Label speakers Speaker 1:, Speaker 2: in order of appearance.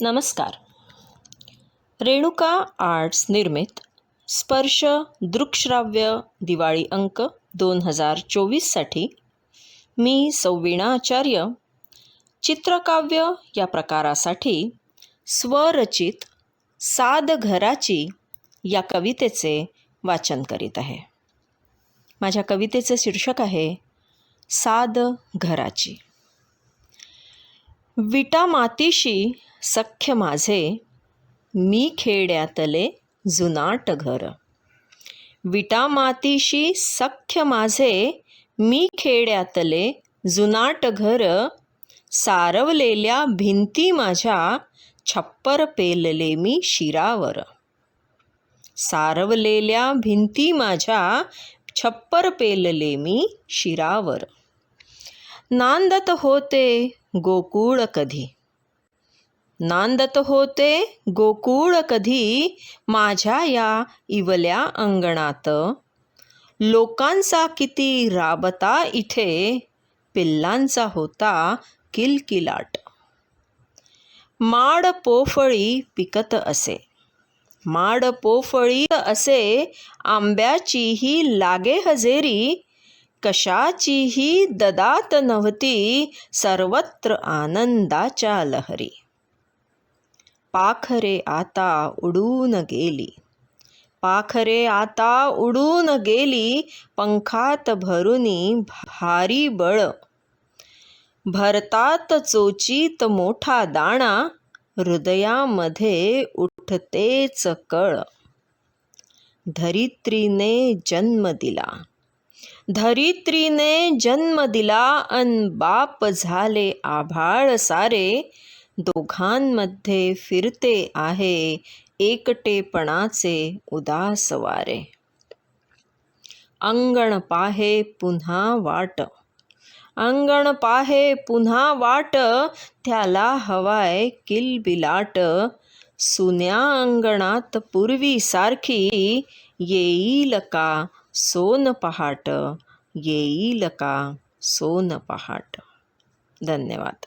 Speaker 1: नमस्कार. रेणुका आर्ट्स निर्मित स्पर्श दृकश्राव्य दिवाळी अंक दोन हजार चोवीससाठी मी सौवीणा आचार्य. चित्रकाव्य या प्रकारासाठी स्वरचित साद घराची या कवितेचे वाचन करीत आहे. माझ्या कवितेचे शीर्षक आहे साद घराची. विटा मातीशी सख्य माझे मी खेड्यातले जुनाट घर. विटा मातीशी सख्य माझे मी खेड्यातले जुनाट घर. सारवलेल्या भिंती माझ्या छप्पर पेलले मी शिरावर. सारवलेल्या भिंती माझ्या छप्पर पेलले मी शिरावर. नांदत होते गोकुळ कधी? नांदत होते गोकुळ कधी माझ्या या इवल्या अंगणात. लोकांचा किती राबता इथे पिल्लांचा होता किलकिलाट. माड पोफळी पिकत असे. माड पोफळी असे आंब्याचीही लागे हजेरी कशाचीही ददात नव्हती सर्वत्र आनंदाच्या लहरी. पाखरे आता उडून गेली. पाखरे आता उडून गेली पंखात भरुनी भारी बळ. भरतात चोचीत मोठा दाणा हृदयामध्ये उठतेच कळ. धरित्रीने जन्म दिला. धरित्रीने जन्म दिला अन बाप झाले आभाळ सारे दोघांमध्ये फिरते आहे एकटेपणाचे उदास वारे अंगण पाहे पुन्हा वाट. अंगण पाहे पुन्हा वाट त्याला हवाय किलबिलाट. सुन्या अंगणात पूर्वीसारखी येईल का सोन पहाट? येईल का सोन पहाट? धन्यवाद.